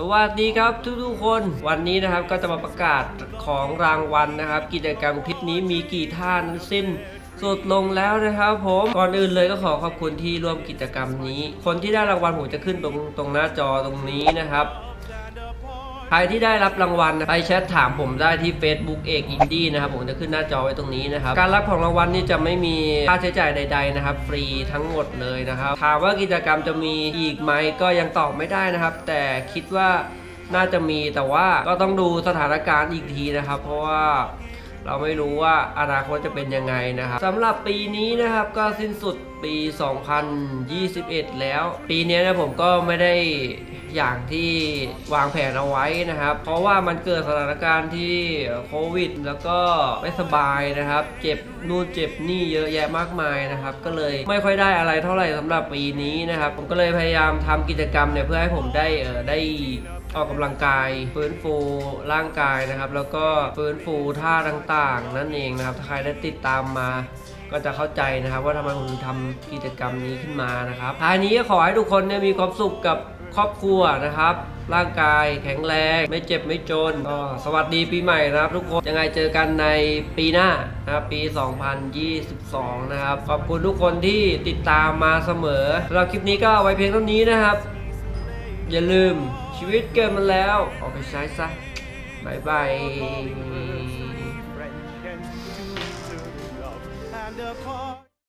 สวัสดีครับทุกๆคนวันนี้นะครับก็จะมาประกาศของรางวัลนะครับ กิจกรรมคลิปนี้มีกี่ท่านสิ้นสุดลงแล้วนะครับผมก่อนอื่นเลยก็ขอขอบคุณที่ร่วมกิจกรรมนี้ คนที่ได้รางวัลผมจะขึ้นตรงตรงหน้าจอตรงนี้นะครับ ใครที่ได้รับรางวัลไปแชทถามผมได้ที่ Facebook เอกอินดี้นะครับผมจะขึ้นหน้าจอไว้ตรงนี้นะครับ การรับของรางวัลนี่จะไม่มีค่าใช้จ่ายใด ๆนะครับ ฟรีทั้งหมดเลยนะครับ ถามว่ากิจกรรมจะมีอีกไหมก็ยังตอบไม่ได้นะครับ แต่คิดว่าน่าจะมีแต่ว่าก็ต้องดูสถานการณ์อีกทีนะครับ เพราะว่าเราไม่รู้ว่าอนาคตจะเป็นยังไงนะครับสำหรับปีนี้นะครับก็สิ้นสุดปี 2021 แล้ว ปีนี้นะผมก็ไม่ได้ อย่างที่วางแผนเอาไว้นะครับ เพราะว่ามันเกิดสถานการณ์ที่โควิด แล้วก็ไม่สบายนะครับ เจ็บนู่นเจ็บนี่เยอะแยะมากมายนะครับ ก็เลยไม่ค่อยได้อะไรเท่าไหร่สำหรับปีนี้นะครับ ผมก็เลยพยายามทำกิจกรรมเนี่ยเพื่อให้ผมได้เออได้ออกกำลังกายฟื้นฟูร่างกายนะครับ แล้วก็ฟื้นฟูท่าต่างๆ นั่นเองนะครับถ้าใครได้ติดตามมาก็จะเข้าใจนะครับ ว่าทำไมผมถึงทำกิจกรรมนี้ขึ้นมานะครับท้ายนี้ก็ขอให้ทุกคนเนี่ยมีความสุขกับ ครอบครัวนะครับ ร่างกายแข็งแรงไม่เจ็บไม่จนก็สวัสดีปีใหม่นะครับ ทุกคนยังไงเจอกันในปีหน้านะครับปี 2022 นะครับ ขอบคุณทุกคนที่ติดตามมาเสมอสำหรับคลิปนี้ก็ไว้เพียงเท่านี้นะครับ อย่าลืมชีวิตเกินมาแล้วเอาไปใช้ซะบายบาย and apart.